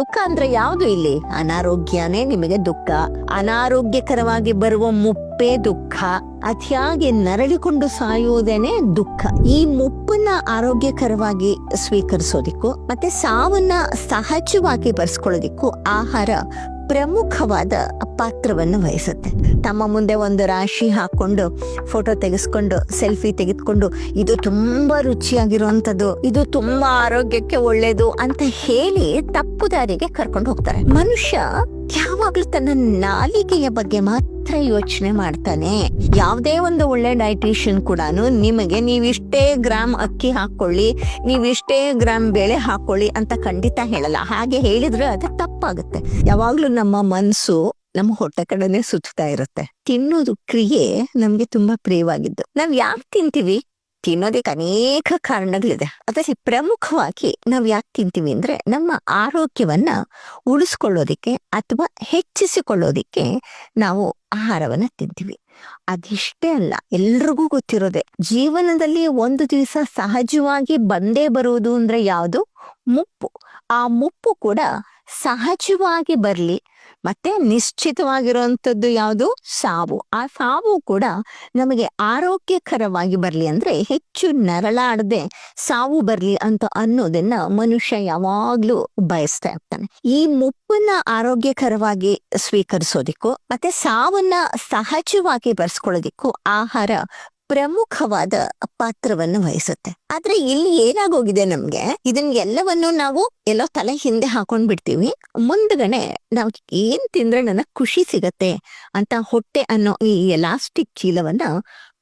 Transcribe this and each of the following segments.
ದುಃಖ ಅಂದ್ರೆ ಯಾವುದು ಇಲ್ಲಿ? ಅನಾರೋಗ್ಯನೇ ನಿಮಗೆ ದುಃಖ. ಅನಾರೋಗ್ಯಕರವಾಗಿ ಬರುವ ಮುಪ್ಪೇ ದುಃಖ. ಅತಿಯಾಗಿ ನರಳಿಕೊಂಡು ಸಾಯುವುದೇನೆ ದುಃಖ. ಈ ಮುಪ್ಪನ್ನ ಆರೋಗ್ಯಕರವಾಗಿ ಸ್ವೀಕರಿಸೋದಿಕ್ಕೂ, ಮತ್ತೆ ಸಾವನ್ನ ಸಹಜವಾಗಿ ಬರ್ಸ್ಕೊಳ್ಳೋದಿಕ್ಕೂ ಆಹಾರ ಪ್ರಮುಖವಾದ ಪಾತ್ರವನ್ನು ವಹಿಸುತ್ತೆ. ತಮ್ಮ ಮುಂದೆ ಒಂದು ರಾಶಿ ಹಾಕೊಂಡು ಫೋಟೋ ತೆಗೆಸ್ಕೊಂಡು ಸೆಲ್ಫಿ ತೆಗೆದುಕೊಂಡು, ಇದು ತುಂಬಾ ರುಚಿಯಾಗಿರುವಂಥದ್ದು ಇದು ತುಂಬಾ ಆರೋಗ್ಯಕ್ಕೆ ಒಳ್ಳೇದು ಅಂತ ಹೇಳಿ ತಪ್ಪು ದಾರಿಗೆ ಕರ್ಕೊಂಡು ಹೋಗ್ತಾರೆ. ಮನುಷ್ಯ ಯಾವಾಗ್ಲೂ ತನ್ನ ನಾಲಿಗೆಯ ಬಗ್ಗೆ ಮಾತ್ರ ಯೋಚನೆ ಮಾಡ್ತಾನೆ. ಯಾವುದೇ ಒಂದು ಒಳ್ಳೆ ಡೈಟಿಷಿಯನ್ ಕೂಡ ನಿಮಗೆ ನೀವಿಷ್ಟೇ ಗ್ರಾಮ್ ಅಕ್ಕಿ ಹಾಕೊಳ್ಳಿ ನೀವಿಷ್ಟೇ ಗ್ರಾಮ್ ಬೇಳೆ ಹಾಕೊಳ್ಳಿ ಅಂತ ಖಂಡಿತ ಹೇಳಲ್ಲ. ಹಾಗೆ ಹೇಳಿದ್ರೆ ಅದು ತಪ್ಪಾಗುತ್ತೆ. ಯಾವಾಗ್ಲೂ ನಮ್ಮ ಮನ್ಸು ನಮ್ಮ ಹೊಟ್ಟೆ ಕಡೆನೆ ಸುತ್ತಾ ಇರುತ್ತೆ. ತಿನ್ನೋದು ಕ್ರಿಯೆ ನಮ್ಗೆ ತುಂಬಾ ಪ್ರಿಯವಾಗಿದ್ದು. ನಾವ್ ಯಾಕೆ ತಿಂತೀವಿ? ತಿನ್ನೋದಕ್ಕೆ ಅನೇಕ ಕಾರಣಗಳಿದೆ. ಅದರಲ್ಲಿ ಪ್ರಮುಖವಾಗಿ ನಾವು ಯಾಕೆ ತಿಂತೀವಿ ಅಂದ್ರೆ ನಮ್ಮ ಆರೋಗ್ಯವನ್ನ ಉಳಿಸ್ಕೊಳ್ಳೋದಿಕ್ಕೆ ಅಥವಾ ಹೆಚ್ಚಿಸಿಕೊಳ್ಳೋದಿಕ್ಕೆ ನಾವು ಆಹಾರವನ್ನ ತಿಂತೀವಿ. ಅದಿಷ್ಟೇ ಅಲ್ಲ, ಎಲ್ರಿಗೂ ಗೊತ್ತಿರೋದೆ ಜೀವನದಲ್ಲಿ ಒಂದು ದಿವಸ ಸಹಜವಾಗಿ ಬಂದೇ ಬರುವುದು ಅಂದ್ರೆ ಯಾವುದು? ಮುಪ್ಪು. ಆ ಮುಪ್ಪು ಕೂಡ ಸಹಜವಾಗಿ ಬರ್ಲಿ ಮತ್ತೆ ನಿಶ್ಚಿತವಾಗಿರುವಂತದ್ದು ಯಾವುದು? ಸಾವು. ಆ ಸಾವು ಕೂಡ ನಮಗೆ ಆರೋಗ್ಯಕರವಾಗಿ ಬರ್ಲಿ ಅಂದ್ರೆ ಹೆಚ್ಚು ನರಳಾಡದೆ ಸಾವು ಬರ್ಲಿ ಅಂತ ಅನ್ನೋದನ್ನ ಮನುಷ್ಯ ಯಾವಾಗ್ಲೂ ಬಯಸ್ತಾ ಇರ್ತಾನೆ. ಈ ಮುಪ್ಪನ್ನ ಆರೋಗ್ಯಕರವಾಗಿ ಸ್ವೀಕರಿಸೋದಿಕ್ಕೂ, ಮತ್ತೆ ಸಾವನ್ನ ಸಹಜವಾಗಿ ಬರ್ಸ್ಕೊಳ್ಳೋದಿಕ್ಕೂ ಆಹಾರ ಪ್ರಮುಖವಾದ ಪಾತ್ರವನ್ನು ವಹಿಸುತ್ತೆ. ಆದ್ರೆ ಇಲ್ಲಿ ಏನಾಗೋಗಿದೆ ನಮ್ಗೆ ಇದನ್ ಎಲ್ಲವನ್ನು ನಾವು ಎಲ್ಲೋ ತಲೆ ಹಿಂದೆ ಹಾಕೊಂಡ್ ಬಿಡ್ತೀವಿ. ಮುಂದ್ಗಡೆ ನಾವು ಏನ್ ತಿಂದ್ರೆ ನನಗ್ ಖುಷಿ ಸಿಗತ್ತೆ ಅಂತ ಹೊಟ್ಟೆ ಅನ್ನೋ ಈ ಎಲಾಸ್ಟಿಕ್ ಚೀಲವನ್ನ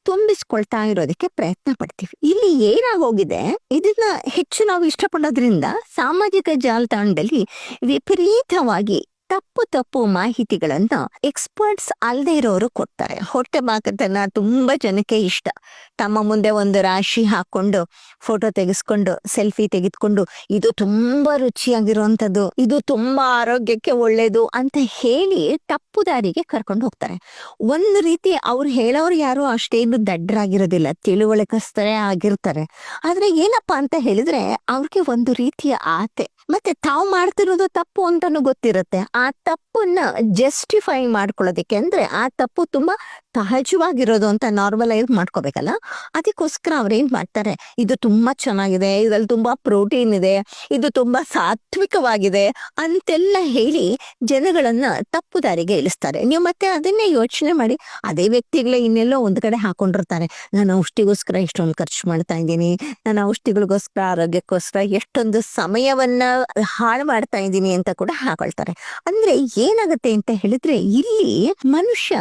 ತುಂಬಿಸ್ಕೊಳ್ತಾ ಇರೋದಕ್ಕೆ ಪ್ರಯತ್ನ ಪಡ್ತೀವಿ. ಇಲ್ಲಿ ಏನಾಗೋಗಿದೆ, ಇದನ್ನ ಹೆಚ್ಚು ನಾವು ಇಷ್ಟಪಡೋದ್ರಿಂದ ಸಾಮಾಜಿಕ ಜಾಲತಾಣದಲ್ಲಿ ವಿಪರೀತವಾಗಿ ತಪ್ಪು ತಪ್ಪು ಮಾಹಿತಿಗಳನ್ನ ಎಕ್ಸ್ಪರ್ಟ್ಸ್ ಅಲ್ಲದೆ ಇರೋರು ಕೊಡ್ತಾರೆ. ಹೊಟ್ಟೆ ಮಾಕತನ ತುಂಬಾ ಜನಕ್ಕೆ ಇಷ್ಟ. ತಮ್ಮ ಮುಂದೆ ಒಂದು ರಾಶಿ ಹಾಕೊಂಡು ಫೋಟೋ ತೆಗೆಸ್ಕೊಂಡು ಸೆಲ್ಫಿ ತೆಗೆದುಕೊಂಡು, ಇದು ತುಂಬಾ ರುಚಿಯಾಗಿರುವಂತದ್ದು ಇದು ತುಂಬಾ ಆರೋಗ್ಯಕ್ಕೆ ಒಳ್ಳೇದು ಅಂತ ಹೇಳಿ ತಪ್ಪು ದಾರಿಗೆ ಕರ್ಕೊಂಡು ಹೋಗ್ತಾರೆ. ಒಂದು ರೀತಿ ಅವ್ರು ಹೇಳೋರು ಯಾರು ಅಷ್ಟೇನು ದಡ್ಡರಾಗಿರೋದಿಲ್ಲ ತಿಳುವಳಿಕಸ್ತರೇ ಆಗಿರ್ತಾರೆ. ಆದ್ರೆ ಏನಪ್ಪಾ ಅಂತ ಹೇಳಿದ್ರೆ ಅವ್ರಿಗೆ ಒಂದು ರೀತಿಯ ಆತೆ. ಮತ್ತೆ ತಾವು ಮಾಡ್ತಿರೋದು ತಪ್ಪು ಅಂತಾನು ಗೊತ್ತಿರುತ್ತೆ. ಆ ತಪ್ಪನ್ನ ಜಸ್ಟಿಫೈ ಮಾಡ್ಕೊಳ್ಳೋದಕ್ಕೆ ಅಂದ್ರೆ ಆ ತಪ್ಪು ತುಂಬಾ ಸಹಜವಾಗಿರೋದು ಅಂತ ನಾರ್ಮಲೈಸ್ ಮಾಡ್ಕೋಬೇಕಲ್ಲ? ಅದಕ್ಕೋಸ್ಕರ ಅವ್ರೇನ್ ಮಾಡ್ತಾರೆ? ಇದು ತುಂಬಾ ಚೆನ್ನಾಗಿದೆ, ಇದ್ರಲ್ಲಿ ತುಂಬಾ ಪ್ರೋಟೀನ್ ಇದೆ, ಇದು ತುಂಬಾ ಸಾತ್ವಿಕವಾಗಿದೆ ಅಂತೆಲ್ಲ ಹೇಳಿ ಜನಗಳನ್ನ ತಪ್ಪು ದಾರಿಗೆ ಇಳಿಸ್ತಾರೆ. ನೀವು ಮತ್ತೆ ಅದನ್ನೇ ಯೋಚನೆ ಮಾಡಿ, ಅದೇ ವ್ಯಕ್ತಿಗಳೇ ಇನ್ನೆಲ್ಲೋ ಒಂದ್ ಕಡೆ ಹಾಕೊಂಡಿರ್ತಾರೆ. ನಾನು ಔಷಧಿಗೋಸ್ಕರ ಇಷ್ಟೊಂದು ಖರ್ಚು ಮಾಡ್ತಾ ಇದ್ದೀನಿ, ನಾನು ಔಷಧಿಗಳಿಗೋಸ್ಕರ, ಆರೋಗ್ಯಕ್ಕೋಸ್ಕರ ಎಷ್ಟೊಂದು ಸಮಯವನ್ನ ಹಾಳು ಮಾಡ್ತಾ ಇದ್ದೀನಿ ಅಂತ ಕೂಡ ಹಾಕೊಳ್ತಾರೆ. ಅಂದ್ರೆ ಏನಾಗುತ್ತೆ ಅಂತ ಹೇಳಿದ್ರೆ ಇಲ್ಲಿ ಮನುಷ್ಯ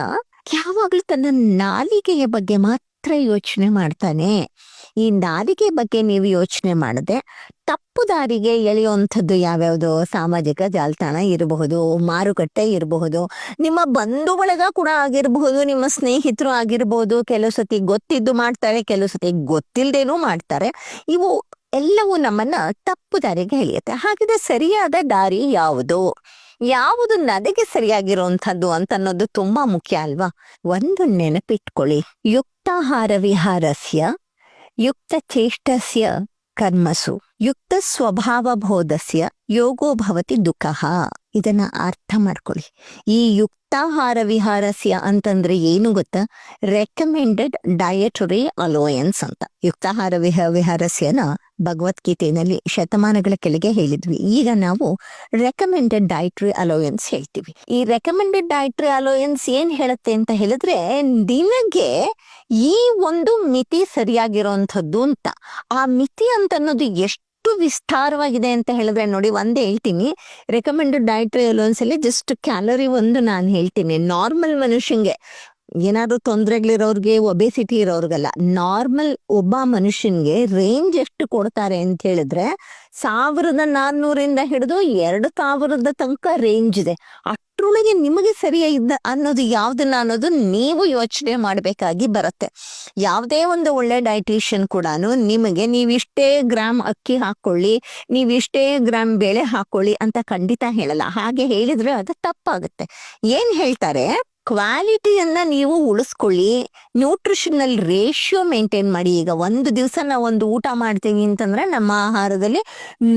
ಯಾವಾಗ್ಲೂ ತನ್ನ ನಾಲಿಗೆಯ ಬಗ್ಗೆ ಮಾತ್ರ ಯೋಚನೆ ಮಾಡ್ತಾನೆ. ಈ ನಾಲಿಗೆ ಬಗ್ಗೆ ನೀವು ಯೋಚನೆ ಮಾಡದೆ ತಪ್ಪು ದಾರಿಗೆ ಎಳೆಯುವಂಥದ್ದು ಯಾವ್ಯಾವ್ದು ಸಾಮಾಜಿಕ ಜಾಲತಾಣ ಇರಬಹುದು, ಮಾರುಕಟ್ಟೆ ಇರಬಹುದು, ನಿಮ್ಮ ಬಂಧು ಬಳಗ ಕೂಡ ಆಗಿರಬಹುದು, ನಿಮ್ಮ ಸ್ನೇಹಿತರು ಆಗಿರಬಹುದು, ಕೆಲವು ಸತಿ ಗೊತ್ತಿದ್ದು ಮಾಡ್ತಾರೆ, ಕೆಲವು ಸತಿ ಗೊತ್ತಿಲ್ಲದೇನೂ ಮಾಡ್ತಾರೆ. ಇವು ಎಲ್ಲವೂ ನಮ್ಮನ್ನ ತಪ್ಪು ದಾರಿಗೆ ಎಳೆಯುತ್ತೆ. ಹಾಗಿದ್ರೆ ಸರಿಯಾದ ದಾರಿ ಯಾವುದು? ಯಾವುದು ನನಗೆ ಸರಿಯಾಗಿರುವಂಥದ್ದು ಅಂತ ಅನ್ನೋದು ತುಂಬಾ ಮುಖ್ಯ ಅಲ್ವಾ? ಒಂದು ನೆನಪಿಟ್ಕೊಳ್ಳಿ. ಯುಕ್ತಾಹಾರ ವಿಹಾರಸ್ಯ, ಯುಕ್ತ ಚೇಷ್ಟಸ್ಯ ಕರ್ಮಸು, ಯುಕ್ತ ಸ್ವಭಾವ ಬೋಧಸ್ಯ ಯೋಗೋ ಭವತಿ ದುಃಖ. ಇದನ್ನ ಅರ್ಥ ಮಾಡ್ಕೊಳ್ಳಿ. ಈ ಯುಕ್ತಾಹಾರ ವಿಹಾರಸ್ಯ ಅಂತಂದ್ರೆ ಏನು ಗೊತ್ತಾ? ರೆಕಮೆಂಡೆಡ್ ಡಯಟರಿ ಅಲೋಯನ್ಸ್ ಅಂತ. ಯುಕ್ತಾಹಾರ ವಿಹ ವಿಹಾರಸ್ಯನ ಭಗವದ್ಗೀತೆಯಲ್ಲಿ ಶತಮಾನಗಳ ಕೆಳಗೆ ಹೇಳಿದ್ವಿ. ಈಗ ನಾವು ರೆಕಮೆಂಡೆಡ್ ಡಯಟ್ರಿ ಅಲೋಯನ್ಸ್ ಹೇಳ್ತೀವಿ. ಈ ರೆಕಮೆಂಡೆಡ್ ಡಯಟ್ರಿ ಅಲೋಯನ್ಸ್ ಏನ್ ಹೇಳುತ್ತೆ ಅಂತ ಹೇಳಿದ್ರೆ, ನಿನಗೆ ಈ ಒಂದು ಮಿತಿ ಸರಿಯಾಗಿರೋಂಥದ್ದು ಅಂತ. ಆ ಮಿತಿ ಅಂತ ಅನ್ನೋದು ಎಷ್ಟು ವಿಸ್ತಾರವಾಗಿದೆ ಅಂತ ಹೇಳಿದ್ರೆ ನೋಡಿ ಒಂದೇ ಹೇಳ್ತೀನಿ. ರೆಕಮೆಂಡೆಡ್ ಡಯಟ್ರಿ ಅಲೋನ್ಸ್ ಅಲ್ಲಿ ಜಸ್ಟ್ ಕ್ಯಾಲರಿ ಒಂದು ನಾನು ಹೇಳ್ತೀನಿ. ನಾರ್ಮಲ್ ಮನುಷ್ಯಂಗೆ ಏನಾದ್ರು ತೊಂದರೆಗಳಿರೋರ್ಗೆ, ಒಬೆಸಿಟಿ ಇರೋರ್ಗಲ್ಲ, ನಾರ್ಮಲ್ ಒಬ್ಬ ಮನುಷ್ಯನ್ಗೆ ರೇಂಜ್ ಎಷ್ಟು ಕೊಡ್ತಾರೆ ಅಂತ ಹೇಳಿದ್ರೆ, ಸಾವಿರದ ನಾನ್ನೂರಿಂದ ಹಿಡಿದು ಎರಡು ಸಾವಿರದ ತನಕ ರೇಂಜ್ ಇದೆ. ಅಷ್ಟ್ರೊಳಗೆ ನಿಮಗೆ ಸರಿಯ ಇದ್ದ ಅನ್ನೋದು ಯಾವ್ದನ್ನ ಅನ್ನೋದು ನೀವು ಯೋಚನೆ ಮಾಡಬೇಕಾಗಿ ಬರುತ್ತೆ. ಯಾವುದೇ ಒಂದು ಒಳ್ಳೆ ಡೈಟಿಷಿಯನ್ ಕೂಡ ನಿಮಗೆ ನೀವಿಷ್ಟೇ ಗ್ರಾಮ್ ಅಕ್ಕಿ ಹಾಕೊಳ್ಳಿ ನೀವಿಷ್ಟೇ ಗ್ರಾಮ್ ಬೇಳೆ ಹಾಕೊಳ್ಳಿ ಅಂತ ಖಂಡಿತ ಹೇಳಲ್ಲ. ಹಾಗೆ ಹೇಳಿದ್ರೆ ಅದು ತಪ್ಪಾಗುತ್ತೆ. ಏನ್ ಹೇಳ್ತಾರೆ? ಕ್ವಾಲಿಟಿಯನ್ನ ನೀವು ಉಳಿಸ್ಕೊಳ್ಳಿ. ನ್ಯೂಟ್ರಿಷನಲ್ ರೇಷಿಯೋ ಮೇಂಟೈನ್ ಮಾಡಿ. ಈಗ ಒಂದು ದಿವಸ ನಾವು ಒಂದು ಊಟ ಮಾಡ್ತೀವಿ ಅಂತಂದ್ರೆ ನಮ್ಮ ಆಹಾರದಲ್ಲಿ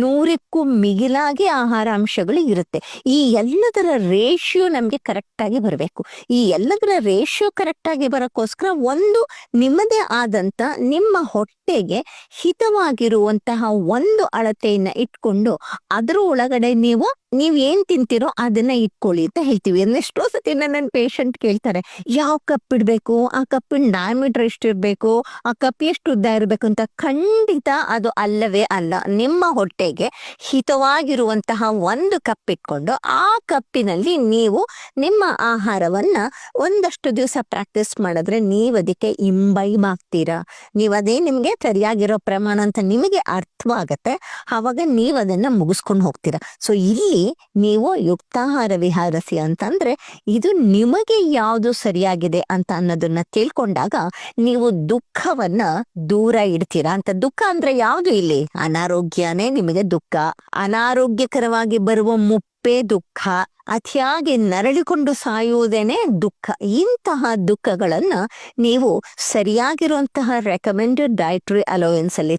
ನೂರಕ್ಕೂ ಮಿಗಿಲಾಗಿ ಆಹಾರ ಅಂಶಗಳು ಇರುತ್ತೆ. ಈ ಎಲ್ಲದರ ರೇಷಿಯೋ ನಮಗೆ ಕರೆಕ್ಟ್ ಆಗಿ ಬರಬೇಕು. ಈ ಎಲ್ಲದರ ರೇಷಿಯೋ ಕರೆಕ್ಟ್ ಆಗಿ ಬರೋಕ್ಕೋಸ್ಕರ ಒಂದು ನಿಮ್ಮದೇ ಆದಂತ ನಿಮ್ಮ ಹೊಟ್ಟೆಗೆ ಹಿತವಾಗಿರುವಂತಹ ಒಂದು ಅಳತೆಯನ್ನು ಇಟ್ಕೊಂಡು ಅದರ ಒಳಗಡೆ ನೀವು ನೀವ್ ಏನ್ ತಿಂತೀರೋ ಅದನ್ನ ಇಟ್ಕೊಳ್ಳಿ ಅಂತ ಹೇಳ್ತೀವಿ. ಎಷ್ಟೋ ಸತಿ ನನ್ನ ಪೇಷಂಟ್ ಕೇಳ್ತಾರೆ, ಯಾವ ಕಪ್ ಇಡ್ಬೇಕು? ಆ ಕಪ್ಪಿನ ಡಯಾಮೀಟರ್ ಎಷ್ಟಿರ್ಬೇಕು ಆ ಕಪ್ ಎಷ್ಟು ಉದ್ದ ಇರ್ಬೇಕು? ಅಂತ ಖಂಡಿತ ಅದು ಅಲ್ಲವೇ ಅಲ್ಲ. ನಿಮ್ಮ ಹೊಟ್ಟೆಗೆ ಹಿತವಾಗಿರುವಂತಹ ಒಂದು ಕಪ್ ಇಟ್ಕೊಂಡು ಆ ಕಪ್ಪಿನಲ್ಲಿ ನೀವು ನಿಮ್ಮ ಆಹಾರವನ್ನ ಒಂದಷ್ಟು ದಿವಸ ಪ್ರಾಕ್ಟೀಸ್ ಮಾಡಿದ್ರೆ ನೀವು ಅದಕ್ಕೆ ಇಂಬೈಬ್ ಆಗ್ತೀರಾ. ನೀವು ಅದೇ ನಿಮ್ಗೆ ಸರಿಯಾಗಿರೋ ಪ್ರಮಾಣ ಅಂತ ನಿಮಗೆ ಅರ್ಥವಾಗತ್ತೆ. ಆವಾಗ ನೀವು ಅದನ್ನ ಮುಗಿಸ್ಕೊಂಡು ಹೋಗ್ತೀರಾ. ಸೊ ಇಲ್ಲಿ ನೀವು ಯುಕ್ತಾಹಾರ ವಿಹಾರಸಿ ಅಂತಂದ್ರೆ ಇದು ನಿಮಗೆ ಯಾವುದು ಸರಿಯಾಗಿದೆ ಅಂತ ಅನ್ನೋದನ್ನ ತಿಳ್ಕೊಂಡಾಗ ನೀವು ದುಃಖವನ್ನ ದೂರ ಇಡ್ತೀರಾ? ಅಂತ ದುಃಖ ಅಂದ್ರೆ ಯಾವುದು ಇಲ್ಲಿ? ಅನಾರೋಗ್ಯನೇ ನಿಮಗೆ ದುಃಖ. ಅನಾರೋಗ್ಯಕರವಾಗಿ ಬರುವ ಮುಪ್ಪೇ ದುಃಖ. ಅತಿಯಾಗಿ ನರಳಿಕೊಂಡು ಸಾಯುವುದೇನೆ ದುಃಖ. ಇಂತಹ ದುಃಖಗಳನ್ನ ನೀವು ಸರಿಯಾಗಿರುವಂತಹ ರೆಕಮೆಂಡೆಡ್ ಡಯಟ್ರಿ ಅಲೋವೆನ್ಸ್ ಅಲ್ಲಿ